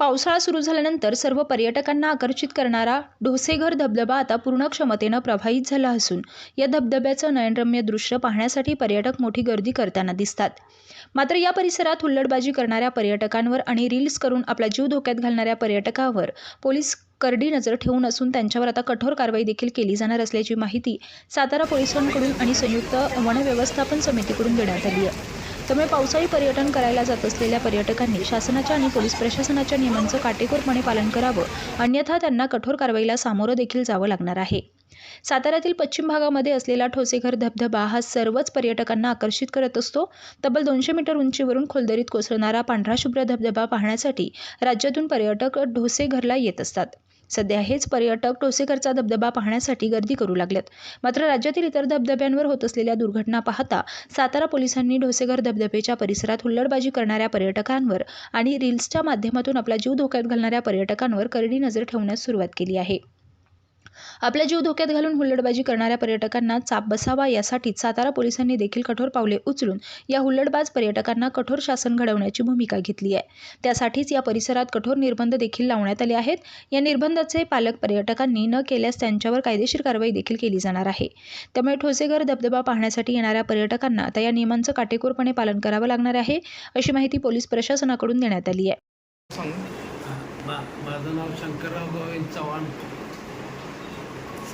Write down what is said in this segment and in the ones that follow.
पावसाळा सुरू झाल्यानंतर सर्व पर्यटकांना आकर्षित करणारा ढोसेघर धबधबा आता पूर्ण क्षमतेनं प्रभावित झाला असून या धबधब्याचं नयनरम्य दृश्य पाहण्यासाठी पर्यटक मोठी गर्दी करताना दिसतात. मात्र या परिसरात हुल्लडबाजी करणाऱ्या पर्यटकांवर आणि रील्स करून आपला जीव धोक्यात घालणाऱ्या पर्यटकावर पोलीस करडी नजर ठेवून असून त्यांच्यावर आता कठोर कारवाई देखील केली जाणार असल्याची माहिती सातारा पोलिसांकडून आणि संयुक्त वन व्यवस्थापन समितीकडून देण्यात आली आहे. त्यामुळे पावसाळी पर्यटन करायला जात असलेल्या पर्यटकांनी शासनाच्या आणि पोलीस प्रशासनाच्या नियमांचं काटेकोरपणे पालन करावं अन्यथा त्यांना कठोर कारवाईला सामोरं देखील जावं लागणार आहे. साताऱ्यातील पश्चिम भागामध्ये असलेला ठोसेघर धबधबा हा सर्वच पर्यटकांना आकर्षित करत असतो. तब्बल दोनशे मीटर उंचीवरून खोलदरीत कोसळणारा पांढरा शुभ्र धबधबा पाहण्यासाठी राज्यातून पर्यटक ढोसेघरला येत असतात. सध्या हेच पर्यटक टोसेकरचा धबधबा पाहण्यासाठी गर्दी करू लागलेत. मात्र राज्यातील इतर धबधब्यांवर होत असलेल्या दुर्घटना पाहता सातारा पोलिसांनी ढोसेघर धबधब्याच्या परिसरात हुल्लडबाजी करणाऱ्या पर्यटकांवर आणि रील्सच्या माध्यमातून आपला जीव धोक्यात घालणाऱ्या पर्यटकांवर करडी नजर ठेवण्यास सुरुवात केली आहे. आपला जीव धोक्यात घालून हुल्लडबाजी करणाऱ्या पर्यटकांना चाप बसावा यासाठीच सातारा पोलिसांनी देखील कठोर पावले उचलून या हुल्लडबाज पर्यटकांना कठोर शासन घडवण्याची भूमिका घेतली आहे. त्यासाठीच या परिसरात कठोर निर्बंध देखील लावण्यात आले आहेत. या निर्बंधाचे पालक पर्यटकांनी न केल्यास त्यांच्यावर कायदेशीर कारवाई देखील केली जाणार आहे. त्यामुळे ठोसेघर धबधबा पाहण्यासाठी येणाऱ्या पर्यटकांना आता या नियमांचं काटेकोरपणे पालन करावं लागणार आहे अशी माहिती पोलीस प्रशासनाकडून देण्यात आली आहे. माझं नाव शंकरराव गोविंद चव्हाण.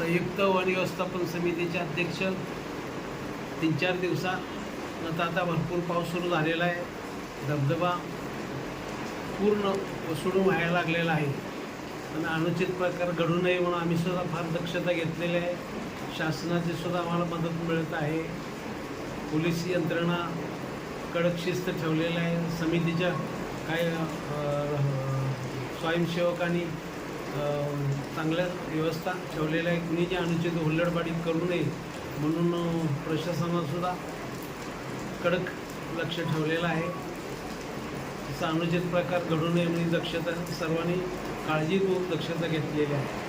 संयुक्त वन व्यवस्थापन समितीचे अध्यक्ष. तीन चार दिवसानंतर आता भरपूर पाऊस सुरू झालेला आहे. धबधबा पूर्ण ओसडून व्हायला लागलेला आहे. आणि अनुचित प्रकार घडू नये म्हणून आम्ही सुद्धा फार दक्षता घेतलेली आहे. शासनाची सुद्धा आम्हाला मदत मिळत आहे. पोलीस यंत्रणा कडक शिस्त ठेवलेल्या आहे. समितीच्या काही स्वयंसेवकांनी चांगल्या व्यवस्था ठेवलेल्या आहे कुणी जे अनुचित हुल्लडबाडी करू नये म्हणून प्रशासनासुद्धा कडक लक्ष ठेवलेलं आहे. असा अनुचित प्रकार घडू नये म्हणून दक्षता सर्वांनी काळजीपूर्वक दक्षता घेतलेली आहे.